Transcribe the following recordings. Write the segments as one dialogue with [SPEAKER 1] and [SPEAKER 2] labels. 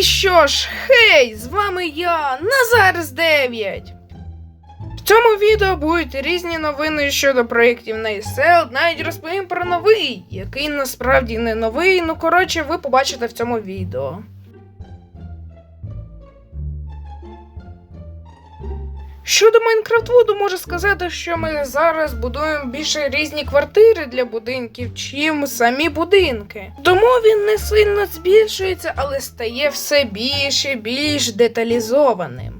[SPEAKER 1] І що ж, хей, з вами я, Назар з 9. В цьому відео будуть різні новини щодо проєктів на ESL, навіть розповім про новий, який насправді не новий, ну коротше, ви побачите в цьому відео. Щодо Майнкрафт Вуду можу сказати, що ми зараз будуємо більше різні квартири для будинків, чим самі будинки. Тому він не сильно збільшується, але стає все більш і більш деталізованим.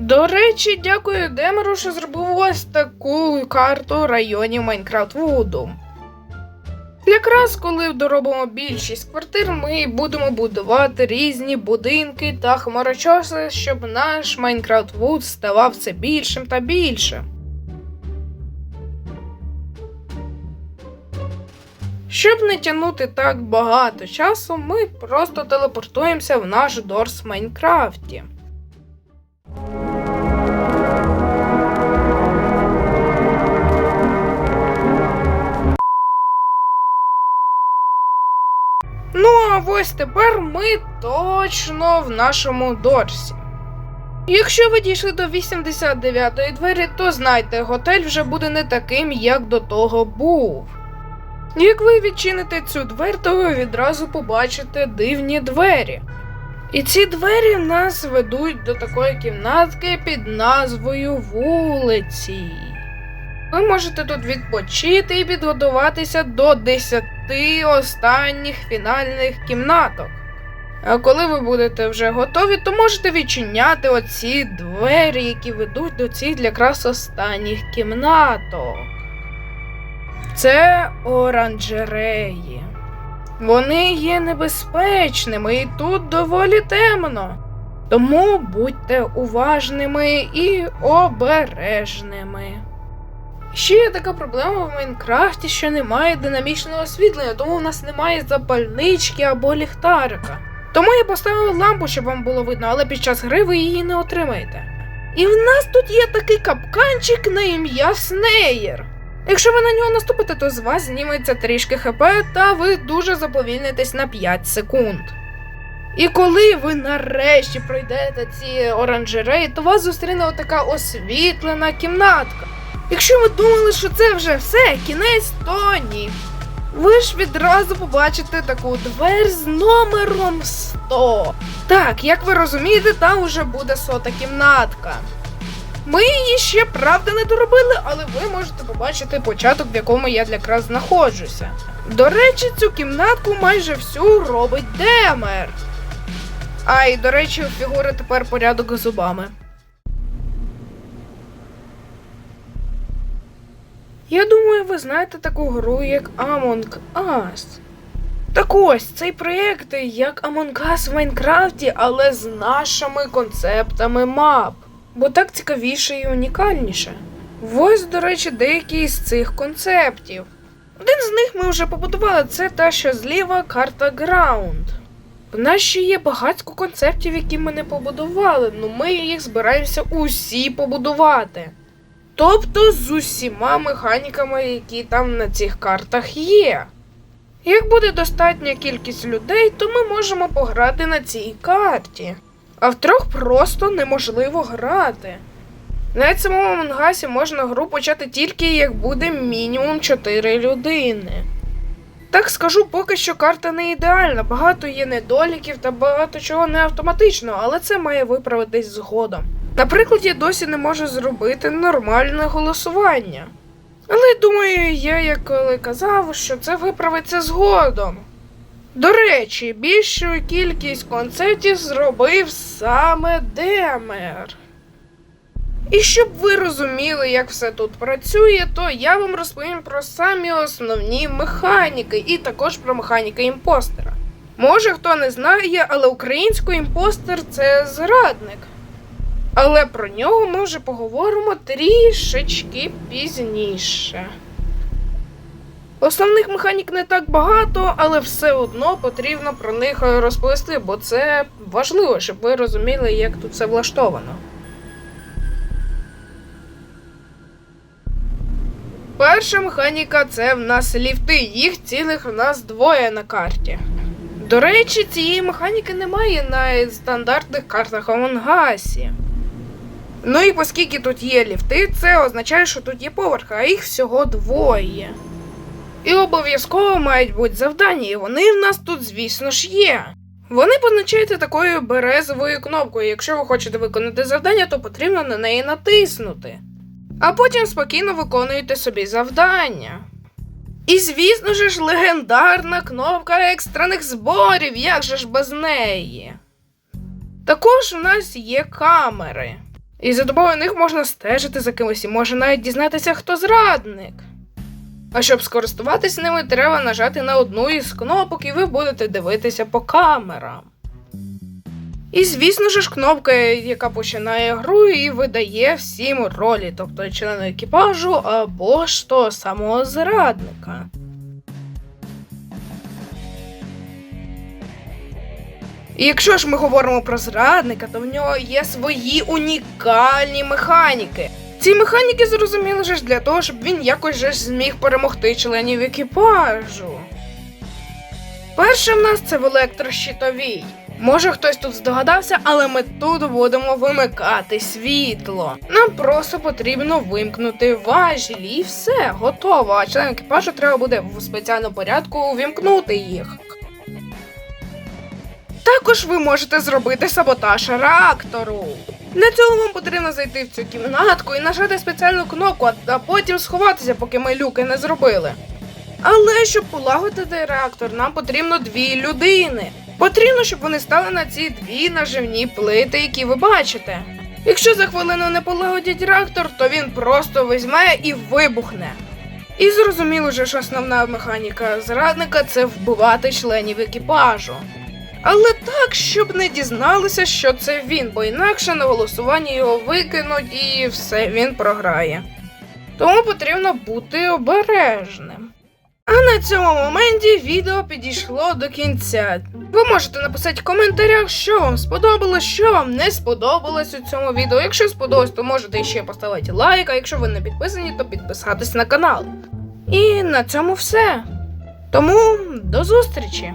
[SPEAKER 1] До речі, дякую Демеру, що зробив ось таку карту районів Майнкрафт Вуду. Якраз коли доробимо більшість квартир, ми будемо будувати різні будинки та хмарочоси, щоб наш Майнкрафт Вуд ставав все більшим та більшим. Щоб не тягнути так багато часу, ми просто телепортуємося в наш Дорс в Майнкрафті. Ну, а ось тепер ми точно в нашому Дорсі. Якщо ви дійшли до 89-ї двері, то знайте, готель вже буде не таким, як до того був. Як ви відчините цю двер, то ви відразу побачите дивні двері. І ці двері нас ведуть до такої кімнатки під назвою вулиці. Ви можете тут відпочити і підготуватися до 10 останніх фінальних кімнаток. А коли ви будете вже готові, то можете відчиняти оці двері, які ведуть до цих якраз останніх кімнаток. Це оранжереї. Вони є небезпечними і тут доволі темно. Тому будьте уважними і обережними. Ще є така проблема в Майнкрафті, що немає динамічного освітлення, тому в нас немає запальнички або ліхтарика. Тому я поставив лампу, щоб вам було видно, але під час гри ви її не отримаєте. І в нас тут є такий капканчик на ім'я Снеєр. Якщо ви на нього наступите, то з вас зніметься трішки хп, та ви дуже заповільнитесь на 5 секунд. І коли ви нарешті пройдете ці оранжереї, то вас зустріне отака освітлена кімнатка. Якщо ви думали, що це вже все, кінець, то ні. Ви ж відразу побачите таку двер з номером 100. Так, як ви розумієте, там вже буде сота кімнатка. Ми її ще правда не доробили, але ви можете побачити початок, в якому я якраз знаходжуся. До речі, цю кімнатку майже всю робить Демер. А і до речі, у фігури тепер порядок з зубами. Я думаю, ви знаєте таку гру, як Among Us. Так ось, цей проєкт як Among Us в Майнкрафті, але з нашими концептами мап. Бо так цікавіше і унікальніше. Ось, до речі, деякі з цих концептів. Один з них ми вже побудували, це та, що зліва карта Ground. В нас ще є багатько концептів, які ми не побудували, але ми їх збираємося усі побудувати. Тобто з усіма механіками, які там на цих картах є. Як буде достатня кількість людей, то ми можемо пограти на цій карті. А втрьох просто неможливо грати. На самому Мангасі можна гру почати тільки як буде мінімум 4 людини. Так скажу, поки що карта не ідеальна, багато є недоліків та багато чого не автоматично, але це має виправитись згодом. Наприклад, я досі не можу зробити нормальне голосування. Але думаю, я як коли казав, що це виправиться згодом. До речі, більшу кількість концертів зробив саме Демер. І щоб ви розуміли, як все тут працює, то я вам розповім про самі основні механіки і також про механіки імпостера. Може хто не знає, але українською імпостер це зрадник. Але про нього ми вже поговоримо трішечки пізніше. Основних механік не так багато, але все одно потрібно про них розповісти, бо це важливо, щоб ви розуміли, як тут все влаштовано. Перша механіка це в нас ліфти. Їх цілих в нас двоє на карті. До речі, цієї механіки немає на стандартних картах Амонгасі. Ну і оскільки тут є ліфти, це означає, що тут є поверхи, а їх всього двоє. І обов'язково мають бути завдання, і вони в нас тут, звісно ж, є. Вони позначаються такою березовою кнопкою. Якщо ви хочете виконати завдання, то потрібно на неї натиснути. А потім спокійно виконуєте собі завдання. І звісно ж, легендарна кнопка екстрених зборів, як же ж без неї. Також у нас є камери. І за допомогою них можна стежити за кимось і може навіть дізнатися, хто зрадник. А щоб скористуватися ними, треба нажати на одну із кнопок, і ви будете дивитися по камерам. І звісно ж, кнопка, яка починає гру і видає всім ролі, тобто члену екіпажу або ж того самого зрадника. І якщо ж ми говоримо про зрадника, то в нього є свої унікальні механіки. Ці механіки зрозуміли ж для того, щоб він якось же зміг перемогти членів екіпажу. Перше в нас це в електрощитовій. Може хтось тут здогадався, але ми тут будемо вимикати світло. Нам просто потрібно вимкнути важілі і все, готово. А членам екіпажу треба буде в спеціальному порядку увімкнути їх. Також ви можете зробити саботаж реактору. Для цього вам потрібно зайти в цю кімнатку і нажати спеціальну кнопку, а- потім сховатися, поки ми люки не зробили. Але щоб полагодити реактор, нам потрібно дві людини. Потрібно, щоб вони стали на ці дві наживні плити, які ви бачите. Якщо за хвилину не полагодять реактор, то він просто візьме і вибухне. І зрозуміло що основна механіка зрадника це вбивати членів екіпажу. Але так, щоб не дізналися, що це він, бо інакше на голосування його викинуть і все, він програє. Тому потрібно бути обережним. А на цьому моменті відео підійшло до кінця. Ви можете написати в коментарях, що вам сподобалось, що вам не сподобалось у цьому відео. Якщо сподобалось, то можете ще поставити лайк, а якщо ви не підписані, то підписатись на канал. І на цьому все. Тому до зустрічі!